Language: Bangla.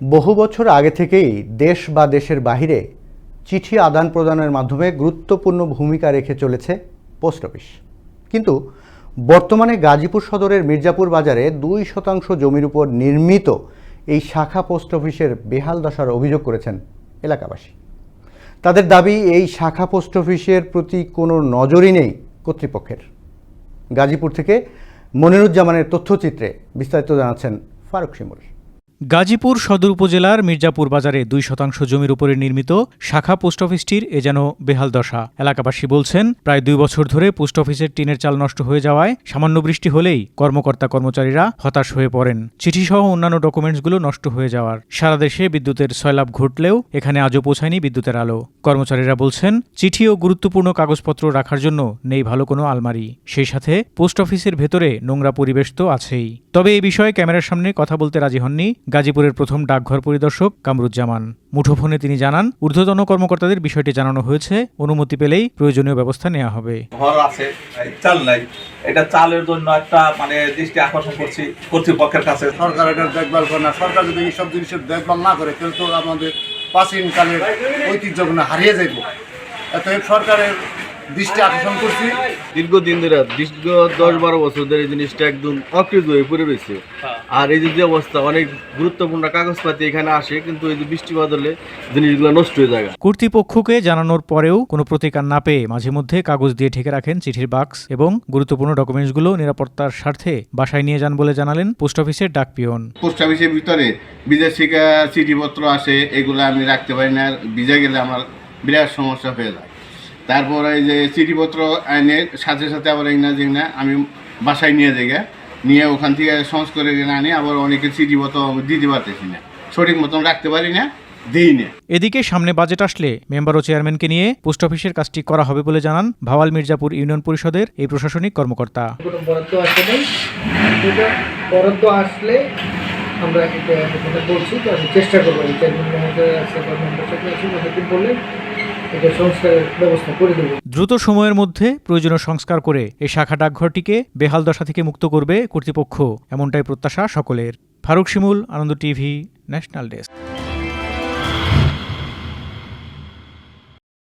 বহু বছর আগে থেকেই দেশ বা দেশের বাহিরে চিঠি আদান প্রদানের মাধ্যমে গুরুত্বপূর্ণ ভূমিকা রেখে চলেছে পোস্ট অফিস। কিন্তু বর্তমানে গাজীপুর সদরের মির্জাপুর বাজারে দুই শতাংশ জমির উপর নির্মিত এই শাখা পোস্ট অফিসের বেহাল দশার অভিযোগ করেছেন এলাকাবাসী। তাদের দাবি, এই শাখা পোস্ট অফিসের প্রতি কোনো নজরই নেই কর্তৃপক্ষের। গাজীপুর থেকে মনিরুজ্জামানের তথ্যচিত্রে বিস্তারিত জানাচ্ছেন ফারুক শিমুল। গাজীপুর সদর উপজেলার মির্জাপুর বাজারে দুই শতাংশ জমির উপরে নির্মিত শাখা পোস্ট অফিসটির এ যেন বেহাল দশা। এলাকাবাসী বলছেন, প্রায় দুই বছর ধরে পোস্ট অফিসের টিনের চাল নষ্ট হয়ে যাওয়ায় সামান্য বৃষ্টি হলেই কর্মকর্তা কর্মচারীরা হতাশ হয়ে পড়েন। চিঠিসহ অন্যান্য ডকুমেন্টসগুলো নষ্ট হয়ে যাওয়ার। সারা দেশে বিদ্যুতের সয়লাভ ঘটলেও এখানে আজও পৌঁছায়নি বিদ্যুতের আলো। কর্মচারীরা বলছেন, চিঠি ও গুরুত্বপূর্ণ কাগজপত্র রাখার জন্য নেই ভালো কোনো আলমারি। সেই সাথে পোস্ট অফিসের ভেতরে নোংরা পরিবেশ তো আছেই। তবে এই বিষয়ে ক্যামেরার সামনে কথা বলতে রাজি হননি গাজীপুরের প্রথম ডাকঘর পরিদর্শক কামরুজ্জামান। মুঠোফোনে তিনি জানান ঊর্ধ্বতন কর্মকর্তাদের বিষয়টি জানানো হয়েছে। অনুমতি পেলেই প্রয়োজনীয় ব্যবস্থা নেওয়া হবে। ঘর আছে চাল নাই। এটা চালের জন্য একটা মানে দৃষ্টি আকর্ষণ করছি কর্তৃপক্ষের কাছে। সরকার এটা দেখভাল করে না। সরকার যদি এইসব জিনিসের দেখভাল না করে তাহলে তো আমাদের প্রাচীনকালের ঐতিহ্যগুলো হারিয়ে যাইব। অতএব সরকারের দৃষ্টি আকর্ষণ করছি। দীর্ঘদিন ধরে দীর্ঘ দশ বারো বছর ধরে এই জিনিসটা একদম অকৃত হয়ে পড়ে রয়েছে। আর এই যে যে অবস্থা অনেক গুরুত্বপূর্ণ কাগজপাতি এখানে আসে কিন্তু এই যে বৃষ্টিপাত হলে জিনিসগুলো নষ্ট হয়ে যায়। কর্তৃপক্ষকে জানানোর পরেও কোনো প্রতিকার না পেয়ে মাঝে মধ্যে কাগজ দিয়ে ঢেকে রাখেন চিঠির বাক্স এবং গুরুত্বপূর্ণ ডকুমেন্টসগুলো নিরাপত্তার স্বার্থে বাসায় নিয়ে যান বলে জানালেন পোস্ট অফিসের ডাক পিয়ন পোস্ট অফিসের ভিতরে বিদেশি চিঠিপত্র আসে এগুলো আমি রাখতে পারি না ভিজে গেলে আমার বিরাট সমস্যা হয়ে যায়। তারপর এই যে চিঠিপত্র এনে সাথে সাথে আবার ইংরাজি না আমি বাসায় নিয়ে যাই গা। নিয়ে ওখান থেকে সংস্কার করে আনি আবার অনেকে চিঠিপত্র দিতে পারতেছি না। সঠিক মতন রাখতে পারি না দিই না। এদিকে সামনে বাজেট আসলে মেম্বার ও চেয়ারম্যানকে নিয়ে পোস্ট অফিসের কাজটি করা হবে বলে জানান ভাওয়াল মির্জাপুর ইউনিয়ন পরিষদের এই প্রশাসনিক কর্মকর্তা। বরাদ্দ আসে বরাদ্দ আসলে আমরা এটা এটা বলছি তো চেষ্টা করব। চেয়ারম্যান মহোদয় আছে বা মেম্বার সাথে আছে ওদেরকে বললে দ্রুত সময়ের মধ্যে প্রয়োজনীয় সংস্কার করে এই শাখা ডাকঘরটিকে বেহাল দশা থেকে মুক্ত করবে কর্তৃপক্ষ, এমনটাই প্রত্যাশা সকলের। Faruk Shimul, Ananda TV, national desk.